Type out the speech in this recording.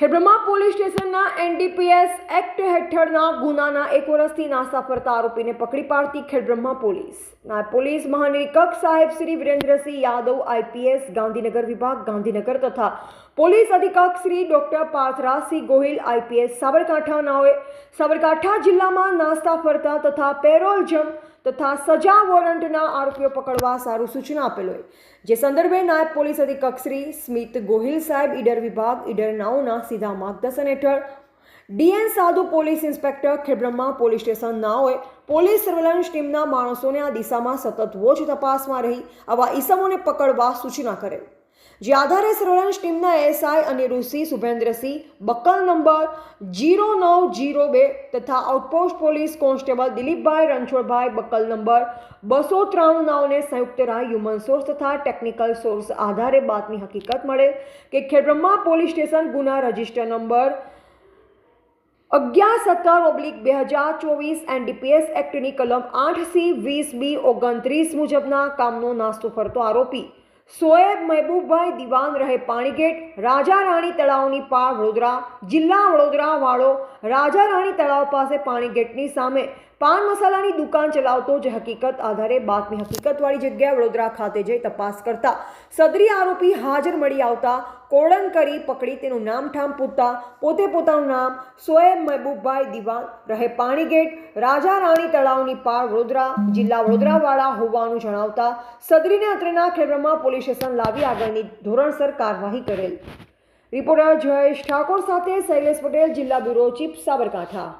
Khedbrahma police સ્ટેશનના NDPS act હેઠળના ગુનાના એક વર્ષથી નાસ્તા ફરતા આરોપીને પકડી પાડતી ખેડબ્રહ્મા પોલીસ. નાયબ પોલીસ મહાનિરીક્ષક સાહેબ શ્રી વિરેન્દ્રસિંહ યાદવ, આઈપીએસ, ગાંધીનગર વિભાગ, ગાંધીનગર તથા પોલીસ અધિક્ષક શ્રી ડોક્ટર પાર્થરાજસિંહ ગોહિલ, આઈપીએસ સાબરકાંઠા નાઓએ સાબરકાંઠા જિલ્લામાં નાસ્તા ફરતા તથા પેરોલ જમ તથા સજા વોરંટના આરોપીઓ પકડવા સારું સૂચના આપેલ હોય. જે સંદર્ભે નાયબ પોલીસ અધિક્ષક શ્રી સ્મિત ગોહિલ સાહેબ, ઈડર વિભાગ, ઈડર નાઓના સીધા માર્ગદર્શન હેઠળ. DN Sadhu police inspector Khedbrahma police station નાઓએ police surveillance ટીમના માણસોને આ દિશામાં સતત વોચ તપાસમાં રહી, આવા ઈસમોને પકડવા સૂચના કરેલ. જે આધારે સર્વેલન્સ ટીમના SI Aniruddhsinh Subhendrasinh buckle number zero નવ જીરો બે તથા outpost police constable Dilipbhai Ranchhodbhai buckle number બસો ત્રાણું નાઓને સંયુક્ત રાહ હ્યુમન સોર્સ તથા ટેકનિકલ સોર્સ આધારે બાતમી હકીકત મળે કે ખેડબ્રહ્મા પોલીસ સ્ટેશન ગુના રજિસ્ટર નંબર અગિયાર સત્તર ઓબ્લિક બે હજાર ચોવીસ એનડીપીએસ એક્ટની કલમ આઠ સી વીસ બી ઓગણત્રીસ મુજબના કામનો નાસ્તો ફરતો આરોપી સોએબ મહેબૂબભાઈ દિવાન રહે પાણીગેટ રાજા રાણી તળાવની પાળ વડોદરા, જિલ્લા વડોદરા વાળો રાજા રાણી તળાવ પાસે પાણીગેટની સામે પાન મસાલાની દુકાન ચલાવતો જે હકીકત આધારે બાતમી હકીકતવાળી જગ્યાએ વડોદરા ખાતે જઈ તપાસ કરતા સદરી આરોપી હાજર મળી આવતા કોળન કરી પકડી તેનું નામ ઠામ પૂછતા પોતે પોતાનું નામ સોએબ મહેબૂબભાઈ દિવાન રહે પાણીગેટ રાજા રાણી તળાવની પાળ વડોદરા, જિલ્લા વડોદરાવાળા હોવાનું જણાવતા સદરીને અત્રેના ખેડબ્રહ્મા પોલીસ સ્ટેશન લાવી આગળની ધોરણસર કાર્યવાહી કરેલ. રિપોર્ટર જયેશ ઠાકોર સાથે શૈલેષ પટેલ, જિલ્લા બ્યુરો ચીફ સાબરકાંઠા.